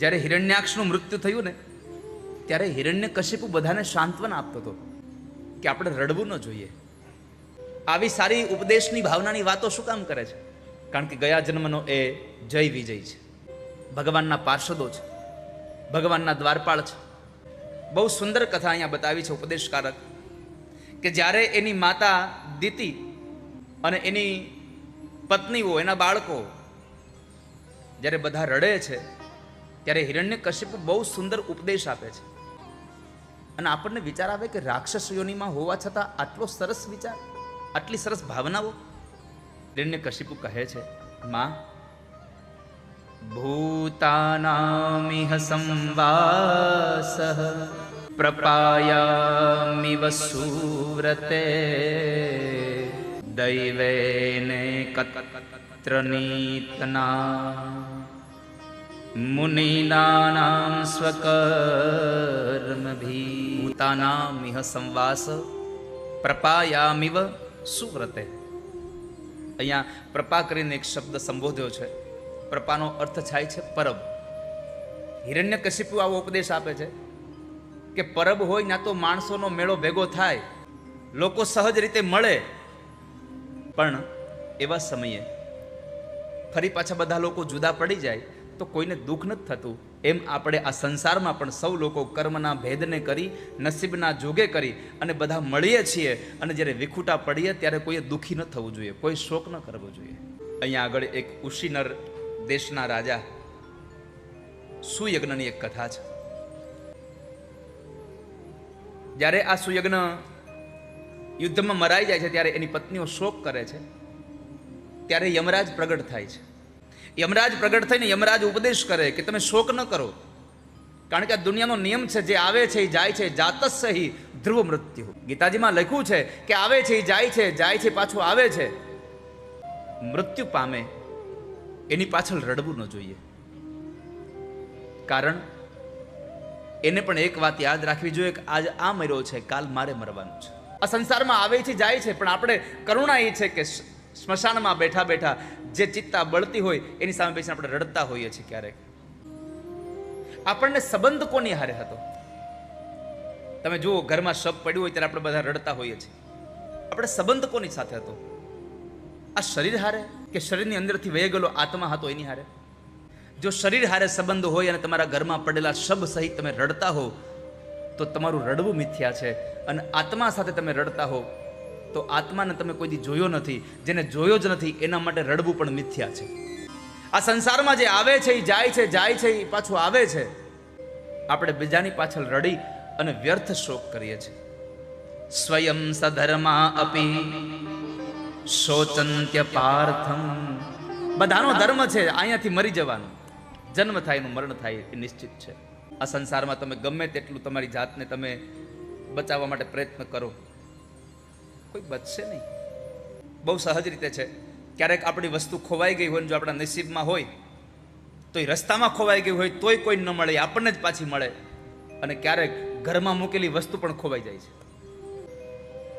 જ્યારે હિરણ્યાક્ષનું મૃત્યુ થયું ને, ત્યારે હિરણ્ય કશ્યપુ બધાને સાંત્વન આપતો હતો કે આપણે રડવું ન જોઈએ. આવી સારી ઉપદેશની ભાવનાની વાતો શું કામ કરે છે? કારણ કે ગયા જન્મનો એ જય વિજય છે. ભગવાનના પાર્ષદો છે. ભગવાનના દ્વારપાળ છે. બહુ સુંદર કથા અહીંયા બતાવી છે ઉપદેશકારક કે જ્યારે એની માતા દીતિ અને એની પત્નીઓ, એના બાળકો જ્યારે બધા રડે છે ત્યારે હિરણ્ય કશ્યપ બહુ સુંદર ઉપદેશ આપે છે. અને આપણને વિચાર આવે કે રાક્ષસ યોનિમાં હોવા છતાં આટલો સરસ વિચાર, આટલી સરસ ભાવનાઓ? હિરણ્ય કશિપુ કહે છે, માં, ભૂતાનામિહ સંવાસ પ્રપાયામિવ સુવ્રતે દૈવેને કત્ર નીતના મુનિનાનામ સ્વકર્મભી ભૂતાનામિહ સંવાસ પ્રપાયામિવ સુવ્રતે અહીંયા પ્રપા કરીને એક શબ્દ સંબોધ્યો છે. પ્રપાનો અર્થ થાય છે પરબ. હિરણ્ય કશિપુ આવો ઉપદેશ આપે છે કે પરબ હોય ના તો માણસોનો મેળો ભેગો થાય, લોકો સહજ રીતે મળે, પણ એવા સમયે ફરી પાછા બધા લોકો જુદા પડી જાય તો કોઈને દુઃખ નથી થતું. એમ આપણે આ સંસારમાં પણ સૌ લોકો કર્મના ભેદને કરી, નસીબના જોગે કરી અને બધા મળીએ છીએ અને જ્યારે વિખૂટા પડીએ ત્યારે કોઈએ દુઃખી ન થવું જોઈએ, કોઈ શોક ન કરવો જોઈએ. અહીંયા આગળ એક ઉશીનર દેશના રાજા સુયજ્ઞની એક કથા છે. જ્યારે આ સુયજ્ઞ યુદ્ધમાં મરાઈ જાય છે, ત્યારે એની પત્નીઓ શોક કરે છે. ત્યારે યમરાજ પ્રગટ થાય છે. યમરાજ પ્રગટ થઈને યમરાજ ઉપદેશ કરે કે તમે શોક ન કરો. કારણ કે આ દુનિયાનો નિયમ છે, જે આવે છે, એ જાય છે, જાતસ્ય હિ ધ્રુવ મૃત્યુ. ગીતાજીમાં લખ્યું છે કે આવે છે, એ જાય છે જાય છે, પાછું આવે છે. મૃત્યુ પામે, એની પાછળ રડવું ન જોઈએ. કારણ, એને પણ એક વાત યાદ રાખવી જોઈએ કે આજ આ મર્યો છે, કાલ મારે મરવાનું છે. આ સંસારમાં આવે છે, જાય છે, પણ આપણે કરુણા એ છે કે સ્મશાનમાં બેઠા બેઠા જે ચિત્તા બળતી હોય, એની સામે બેસીને આપણે રડતા હોઈએ છીએ ક્યારેક. આપણને સંબંધ કોની હારે હતો? તમે જુઓ, ઘરમાં શબ પડ્યું હોય ત્યારે આપણે બધા રડતા હોઈએ છીએ. આપણે સંબંધ કોની સાથે હતો? આ શરીર હારે કે શરીરની અંદરથી વહી ગયેલો આત્મા હતો એની હારે? જો શરીર હારે સંબંધ હોય અને તમારા ઘરમાં પડેલા શબ સહિત તમે રડતા હો, તો તમારું રડવું મિથ્યા છે. અને આત્મા સાથે તમે રડતા હો તો આત્માને તમે કોઈ દી જોયો નથી, જેને જોયો જ નથી, એના માટે રડવું પણ મિથ્યા છે. આ સંસારમાં જે આવે છે એ જાય છે જાય છે એ પાછું આવે છે. આપણે બીજાની પાછળ રડી અને વ્યર્થ શોક કરીએ છીએ. સ્વયં સધર્મા અપી શોચંત્ય પાર્થમ. બધાનો ધર્મ છે, અહીંયાથી મરી જવાનું. જન્મ થાય એનું, મરણ થાય એ નિશ્ચિત છે. આ સંસારમાં તમે ગમે તેટલું તમારી જાતને તમે બચાવવા માટે પ્રયત્ન કરો. કોઈ બચશે નહીં. બહુ સહજ રીતે છે. ક્યારેક આપણી વસ્તુ ખોવાઈ ગઈ હોય ને જો આપણા નસીબમાં હોય તો એ રસ્તામાં ખોવાઈ ગઈ હોય, તોય કોઈ ન મળે, આપણને જ પાછી મળે. અને ક્યારેક ઘરમાં મૂકેલી વસ્તુ પણ ખોવાઈ જાય છે.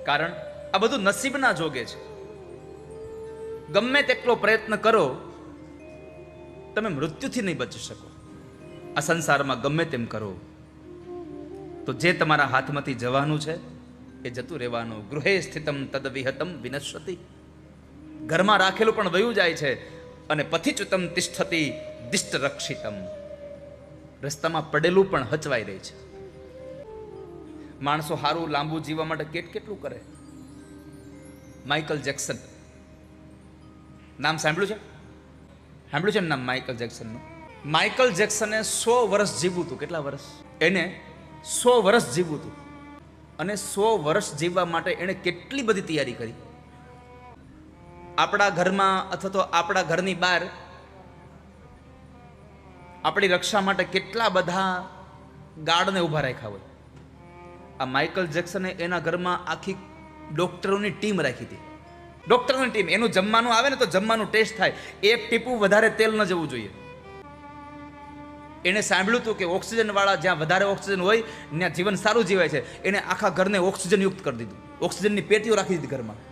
કારણ આ બધું નસીબના જોગે છે. ગમે તેટલો પ્રયત્ન કરો, તમે મૃત્યુથી નહીં બચી શકો. આ સંસારમાં ગમે તેમ કરો. તો જે તમારા હાથમાંથી જવાનું છે એ જતું રહેવાનું. ગૃહે સ્થિતમ તદ વિહતમ વિનશ્વતી ઘરમાં રાખેલું પણ વયું જાય છે અને પથિચ્યુતમ તિષ્ઠતી દિષ્ટ રક્ષિતમ રસ્તામાં પડેલું પણ હચવાઈ રહે છે. માણસો સારું લાંબુ જીવવા માટે કેટ કેટલું કરે? Michael Jackson. નામ સાંભળ્યું છે? સાંભળ્યું છે નામ માઇકલ જેક્સનનું? માઇકલ જેક્સને સો વર્ષ જીવવું હતું. કેટલા વર્ષ? એને સો વર્ષ જીવવું હતું. અને સો વર્ષ જીવવા માટે એણે કેટલી બધી તૈયારી કરી? આપણા ઘરમાં અથવા તો આપણા ઘરની બહાર આપણી રક્ષા માટે કેટલા બધા ગાર્ડને ઊભા રાખ્યા હોય. આ માઇકલ જેક્સને એના ઘરમાં આખી ડોક્ટરોની ટીમ રાખી હતી. ડોક્ટરોની ટીમ, એનું જમવાનું આવે ને તો જમવાનું ટેસ્ટ થાય. એક ટીપું વધારે તેલ ન જવું જોઈએ. એણે સાંભળ્યું હતું કે ઓક્સિજન વાળા જ્યાં વધારે ઓક્સિજન હોય, ત્યાં જીવન સારું જીવાય છે. એને આખા ઘરને ઓક્સિજનયુક્ત કરી દીધું. ઓક્સિજનની પેટીઓ રાખી દીધી ઘરમાં.